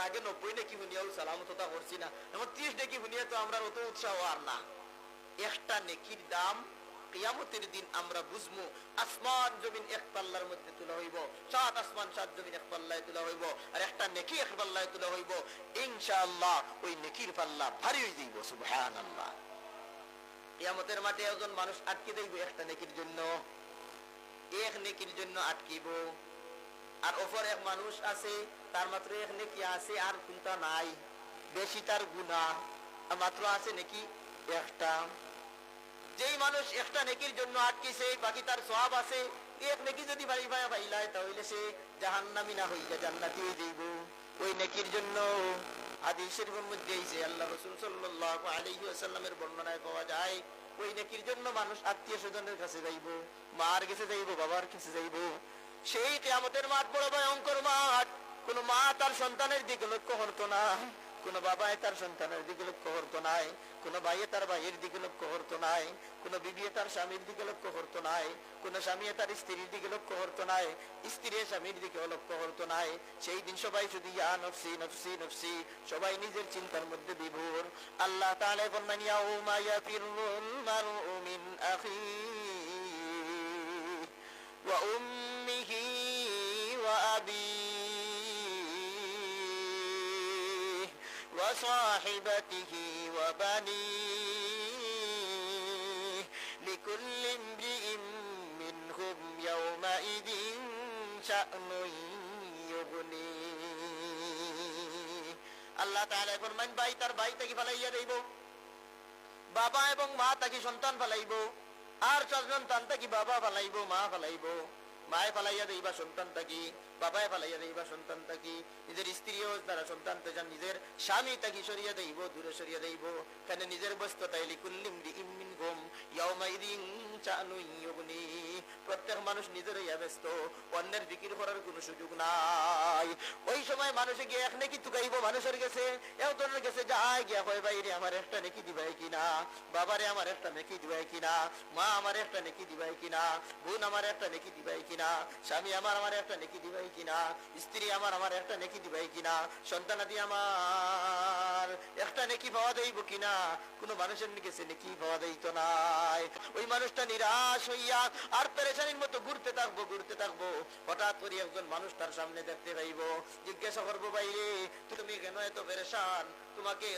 আগে নব্বই নাকি শুনিয়াও সালামততা করছি না। এখন ত্রিশ নাকি শুনিয়া তো আমরা অত উৎসাহ আর না। একটা নেকির দাম কিয়ামতের দিন আমরা বুঝব। আসমান জমিন এক পাল্লার মধ্যে তোলা হইব। সাত আসমান, সাত জমিন এক পাল্লায় তোলা হইব। আর একটা নেকি এক পাল্লায় তোলা হইব। ইনশাআল্লাহ ওই নেকির পাল্লা ভারী হয়ে যাইব, সুবহানাল্লাহ। কিয়ামতের মাঠে একজন মানুষ আটকে দেইব একটা নেকির জন্য। এক নেকির জন্য আটকিব। আর ওপর এক মানুষ আছে তার মাত্র এক নেকি আছে আর কোনটা নাই। বেশি তার গুণা মাত্র আছে নাকি একটা। যেই মানুষ একটা নেকির জন্য আটকেছে, বাকি তার সব আছে, এক নেকি যদি বাড়ি ভাই ভাইলায়, তাহলে সে না জান্নাতি ওই নেকির জন্য মধ্যে আল্লাহ রসুল সাল্লাল্লাহু আলাইহি ওয়াসাল্লামের বর্ণনায় পাওয়া যায়, ওই নেকির জন্য মানুষ আত্মীয় স্বজনের কাছে যাইব, মার কাছে যাইব, বাবার কাছে যাইব। সেই কিয়ামতের মাঠ বড় ভয়ঙ্কর মাঠ। কোন মা তার সন্তানের দিকে লক্ষ্য করতো না, কোন বাবায় তার সন্তানের দিকে লক্ষ্য করতো নাই, কোন ভাইয়ে তার ভাইয়ের দিকে লক্ষ্য করতো নাই, কোন বিবি তার স্বামীর দিকে লক্ষ্য করতো নাই, কোন স্বামী তার স্ত্রীর দিকে লক্ষ্য করতো নাই স্ত্রী স্বামীর দিকে লক্ষ্য করতো নাই। সেই দিন সবাই শুধু ইয়া নফসি নফসি নফসি, সবাই নিজের চিন্তার মধ্যে বিভোর। আল্লাহ তাআলা ফরমান ইয়াউমা ইয়াফিরুল মারউ মিন আখি وصاحبته وبنيه لكل امرئ منهم يومئذ شأن يغنيه আল্লাহ তাআলা ফরমান ভাই তার ভাই তাকে ফলাইয়া দেব বাবা এবং মা তাকে সন্তান ফলাইব আর সন্তান তাকে বাবা ফলাইব মা ফলাইব মায়ে ফালাইয়া দেইবা সন্তান থাকি, বাবায় পালাইয়া দেইবা সন্তান থাকি, নিজের স্ত্রীও তারা সন্তান যান নিজের স্বামী তাকি সরিয়া দেইব, দূরে সরিয়া দেইব। কেন নিজের বস্তু তাইলি কুল্লিম দি ইমিন প্রত্যেক মানুষ নিজের ইয়া ব্যস্ত অন্যের বিক্রি করার কোনো সুযোগ নাই। ওই সময় মানুষে গিয়ে এক নাকি মানুষের গেছে গেছে গিয়া হয় আমার একটা নেকি দিবাই কিনা বাবারে আমার একটা দিবাই কিনা মা আমার একটা দিবাই কিনা বোন আমার একটা নেকি দিবাই কিনা স্বামী আমার আমার একটা নেকি দিবাই কিনা স্ত্রী আমার আমার একটা নেকি দিবাই কিনা সন্তানাদি আমার, একটা নেকি পাওয়া দেইব কিনা কোনো মানুষের গেছে নেকি পাওয়া দেইতো ওই মানুষটা নিরাশ হইয়া আর পেরেশানির মতো ঘুরতে থাকব ঘুরতে থাকব। হঠাৎ করে একজন মানুষ তার সামনে দেখতে পাইবো। জিজ্ঞাসা করব বাইরে তুমি কেন এত পেরেশান? তোমাকে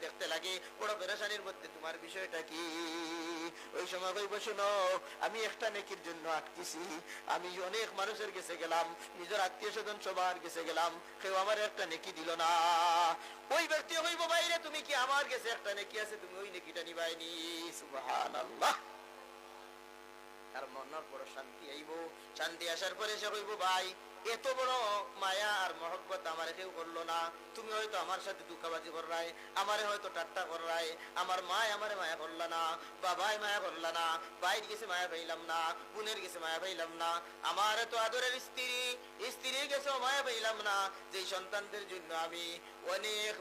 দেখতে লাগে। পেরেশানির মধ্যে তোমার বিষয়টা কি? ওই সময় আমি একটা নেকির জন্য আটকেছি আমি অনেক মানুষের কাছে গেলাম, নিজের আত্মীয় স্বজন সবার কাছে গেলাম। কেউ আমার একটা নেকি দিল না। ওই ব্যক্তি তুমি কি আমার কাছে একটা নেকি আছে, তুমি ওই নেকিটা নিবাইনি সুবহানাল্লাহ। তার মনের পর শান্তি আইব। শান্তি আসার পরে সে কইব, ভাই এত বড় মায়া আর মহব্বত আমার কেউ করল না। তুমি হয়তো আমার সাথে দুঃখাবাজি করলাই আমারে হয়তো টাট্টা করলাই আমার মা আমারে মায়া করলা না, বাবাই মায়া করলা না, বাইর গেছে মায়া পাইলাম না, বোনের গেছে মায়া পাইলাম না। আমার তো আদরের স্ত্রী স্ত্রী গেছে মায়া পাইলাম না। যেই সন্তানদের জন্য আমি অনেক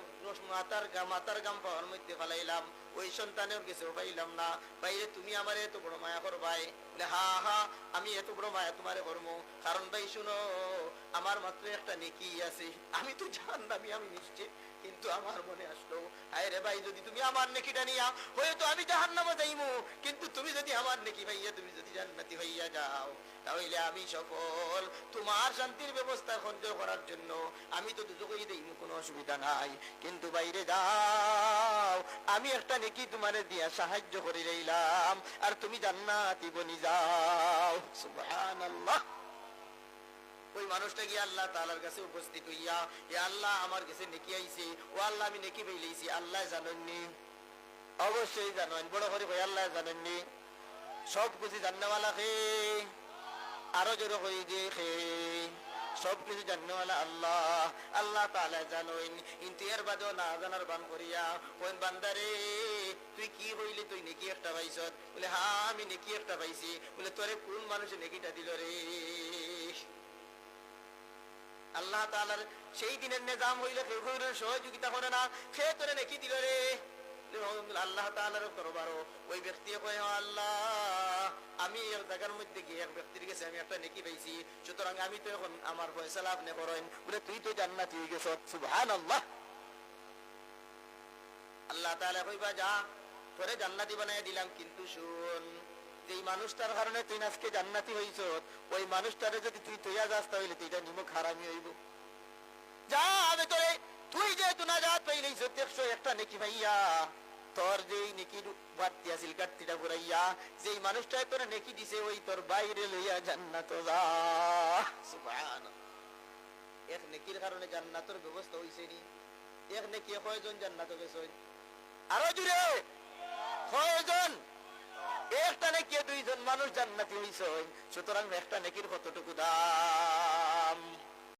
মাতার গাম মাতার গাম পাওয়ার মধ্যে ফেলাইলাম, ওই সন্তানের কিছু পাইলাম না। বাইরে তুমি আমার এত বড় মায়া করবাই। হা হা, আমি এত বড় মায়া তোমারে করব। কারণ ভাই, শুনো, আমার মাত্র একটা নেকি আছে। আমি তো জানতামই আমি নিশ্চিত। কিন্তু আমার মনে আসলো, হায় রে ভাই, যদি তুমি আমার নেকিটা নিয়া হয়তো আমি যাইমু। কিন্তু তুমি যদি আমার নেকি ভাইয়া তুমি যদি জান্নাতি হইয়া যাও, তাহলে আমি সফল। তোমার শান্তির ব্যবস্থা সঞ্চয় করার জন্য আমি তো দুজকেই দেইমু, কোনো অসুবিধা নাই। কিন্তু বাইরে যাও, আমি একটা নেকি তোমারে দিয়া সাহায্য করে রইলাম। আর তুমি জান্নাতি বনি যাও। সুবহানাল্লাহ। ওই মানুষটা গিয়ে আল্লাহ তালার কাছে উপস্থিত হইয়া, এ আল্লাহ আমার কাছে নেকি আইছে, ও আল্লাহ আমি নেকি পেইলেছি আল্লাহ জানেননি? অবশ্যই জানেন, বড় করে ভাই, আল্লাহ জানেননি। সব কিছু জান্নাওয়ালা খে, আরও জোরে হয়ে যে খে। সব কিছু জান্নাওয়ালা আল্লাহ। আল্লাহ তাআলা জানেন কিন্তু এর বাদেও না জানার বান করিয়া কোন বান্দারে, তুই কি হইলি, তুই নেকি একটা পাইছত বলে হ্যাঁ আমি নেকি একটা পাইছি। বলে, তোরে কোন মানুষে নেকিটা দিল রে? আল্লাহ তাআলার সেই দিনের নিজাম হইলে সহযোগিতা করে না, সে তোরে নেকি দিল রে? আল্লাহ তাআলার দরবারও ওই ব্যক্তি কয়, "ও আল্লাহ আমি এক জায়গার মধ্যে গিয়ে এক ব্যক্তির কাছে আমি একটা নেকি পাইছি। সুতরাং আমি তো এখন আমার ফয়সালা আপনি করেন বলে, তুই তো জান্নাতি হয়ে গেছ। সুবহানাল্লাহ। আল্লাহ তাআলা কইবা যা তোরে জান্নাতি বানাই দিলাম, কিন্তু শুন, যেই মানুষটার কারণে তুই আজকে জান্নাতি হইছ ওই মানুষটারে যদি তুই তৈয়া যাস তাহলে তুই এটা নিমক হারামি হইব। যা, আমি তোরে তুই যে তুনা জাত পাইলেইছ একশো একটা নেকি ভাইয়া তোর যেই নেকির বাড়তি আছিল কাটতিটা ঘুরাইয়া, যেই মানুষটাই তোর নেকি দিছে, ওই তোর বাইরে লইয়া জান্নাত যা। এক নেকির কারণে জান্নাতের ব্যবস্থা হইছে নি। এক নেকি কয়জন জান্নাত গেছে? আরও জুড়ে কয়জন? একটা নেকি, দুইজন মানুষ জান্নাতি হইছে। সুতরাং একটা নেকির কতটুকু দাম?